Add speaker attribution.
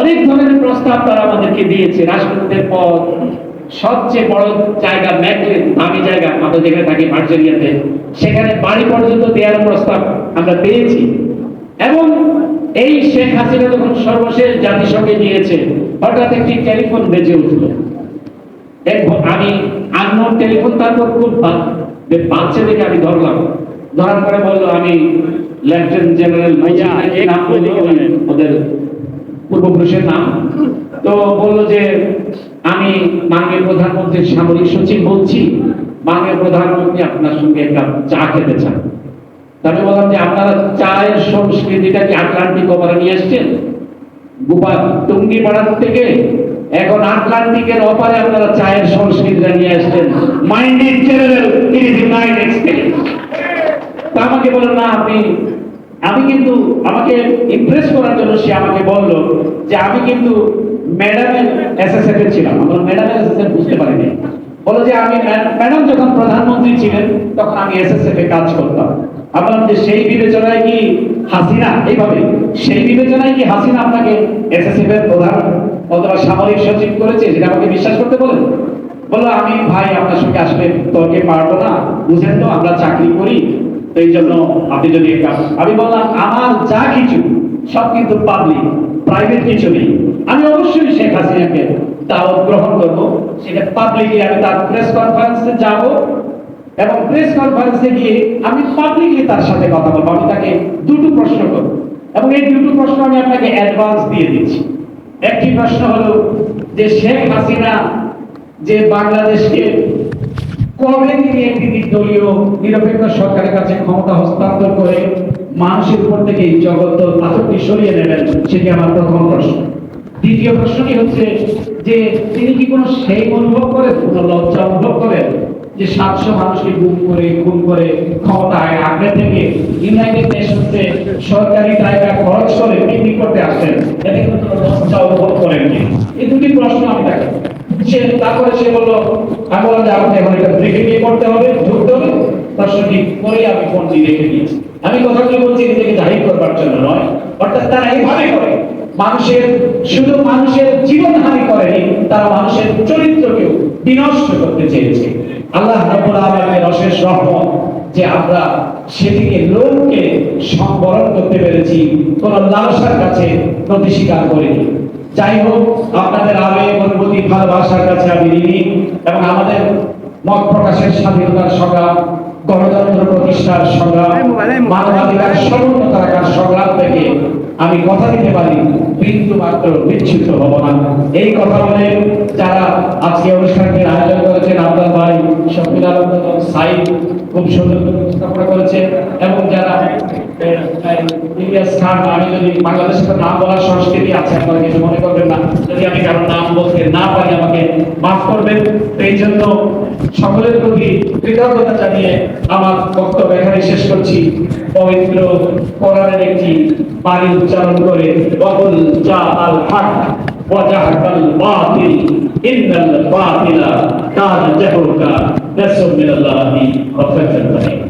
Speaker 1: অনেক ধরনের প্রস্তাব তারা আমাদেরকে দিয়েছে রাষ্ট্রপতির পদ সবচেয়ে বড় জায়গা ম্যাকলেন দামি জায়গা আমরা যেখানে থাকি ভার্জিনিয়াতে সেখানে বাড়ি পর্যন্ত দেওয়ার প্রস্তাব আমরা পেয়েছি। এবং এই শেখ হাসিনা যখন সর্বশেষ জাতিসংঘে গিয়েছে হঠাৎ একটি টেলিফোন বেজে উঠল। আমি আননোন টেলিফোন তারপর খুব বাচ্চা দেখে আমি ধরলাম। ধরার পরে বলল আমি লেফটেন্যান্ট জেনারেল ওদের পূর্বপুরুষের নাম। তো বলল যে, আমি মাননীয় প্রধানমন্ত্রীর সামরিক সচিব বলছি, মাননীয় প্রধানমন্ত্রী আপনার সঙ্গে একটা চা খেতে চান। তা আমি বললাম যে, আপনারা চায়ের সংস্কৃতিটা কি আটলান্টিক ওপারে নিয়ে এসছেন? গোপা টুঙ্গি পাড়ার থেকে এখন আটলান্টিকের অপারে আপনারা চায়ের সংস্কৃতিটা নিয়ে আসছেন minded general it is United States তা আমাকে বলল না, আপনি আমি কিন্তু আমাকে ইমপ্রেস করার জন্য সে আমাকে বলল যে আমি কিন্তু ম্যাডামের এসএসএফ এ ছিলাম। আমরা ম্যাডামের এসএসএফ বুঝতে পারিনি। বলো যে আমি ম্যাডাম যখন প্রধানমন্ত্রী ছিলেন, তখন আমি এসএসএফ এ কাজ করতাম। বললাম যে সেই বিবেচনায় কি হাসিনা? এইভাবে। সেই বিবেচনায় কি হাসিনা আপনাকে এসএসএফ এর প্রধান অথবা সামরিক সচিব করেছে সেটা আমাকে বিশ্বাস করতে বলেন? বলল, আমি ভাই, আপনার সঙ্গে আসলে তর্কে পারব না। বুঝেন তো, আমরা চাকরি করি এই জন্য আপনি যদি আমি বললাম, আমার যা কিছু, সব কিন্তু পাবলিক প্রাইভেট কিছু নেই। আমি অবশ্যই শেখ হাসিনাকে দাওয়াত গ্রহণ করব। সেটা পাবলিকলি আমি তার প্রেস কনফারেন্সে যাব এবং প্রেস কনফারেন্সে গিয়ে আমি পাবলিকলি তার সাথে কথা বলব। আমি তাকে দুটো প্রশ্ন করব। এবং এই দুটো প্রশ্ন আমি আপনাকে অ্যাডভান্স দিয়ে দিচ্ছি। একটি প্রশ্ন হলো যে শেখ হাসিনা যে বাংলাদেশকে কবে তিনি একটি দলীয় নিরপেক্ষ সরকারের কাছে ক্ষমতা হস্তান্তর করে মানুষের উপর থেকে এই জগৎ পাথরটি সরিয়ে নেবেন, সেটি আমার প্রথম প্রশ্ন। দ্বিতীয় প্রশ্নটি হচ্ছে যে তিনি কি কোনো সেই অনুভব করেন, কোনো লজ্জা অনুভব করেন যে সাতশো মানুষকে গুম করে, খুন করে ক্ষমতায় আগে থেকে ইউনাইটেড নেশনসে সরকারি টাকা খরচ করে পিকনিক করতে আসেন এতে কোনো লজ্জা অনুভব করেননি। এই দুটি প্রশ্ন আমি তাকে সে তারপরে সে বলল আমি বললাম যে এখন নিয়ে করতে হবে ঢুকতে হবে। করে আমি ফোনটি রেখে দিয়েছি আমি বলছি নিজেকে জাহির করবার জন্য নয়। অর্থাৎ তারা এইভাবে করে। মানুষের, শুধু মানুষের জীবন হানি করেনি, তারা মানুষের চরিত্রকেও বিনষ্ট করতে চেয়েছে। আল্লাহ রাব্বুল আলামিনের অশেষ রহমত যে আমরা সেটিকে লোককে সংবরণ করতে পেরেছি, কোন লালসার কাছে করিনি। যাই হোক আপনাদের আবেগ অনুভূতি ভালোবাসার কাছে আমি ঋণী এবং আমাদের মত প্রকাশের স্বাধীনতার সংগ্রাম গণতন্ত্র প্রতিষ্ঠার সংগ্রাম মানবাধিকার রাখার সংগ্রাম থেকে আমি কথা দিতে পারি বিন্দু মাত্র বিচ্ছুত হব না। এই কথা বলে যারা আজকে অনুষ্ঠানটির আয়োজন করেছেন আপনার ভাই শফিল আলম এবং সাইদ খুব সুন্দর উপস্থাপনা করেছে এবং যারা ইলিয়াস খান আমি যদি বাংলাদেশের তো নাম বলার সংস্কৃতি আছে আপনারা কিছু মনে করবেন না যদি আমি কারো নাম বলতে না পারি আমাকে মাফ করবেন তো এই জন্য সকলের প্রতি কৃতজ্ঞতা জানিয়ে আমার বক্তব্য এখানে শেষ করছি পবিত্র কোরআনের একটি বাণী উচ্চারণ করে বকুল যা আল হক وجهك الباطل إن الباطل كان زهوقا نسأل من الله وفتح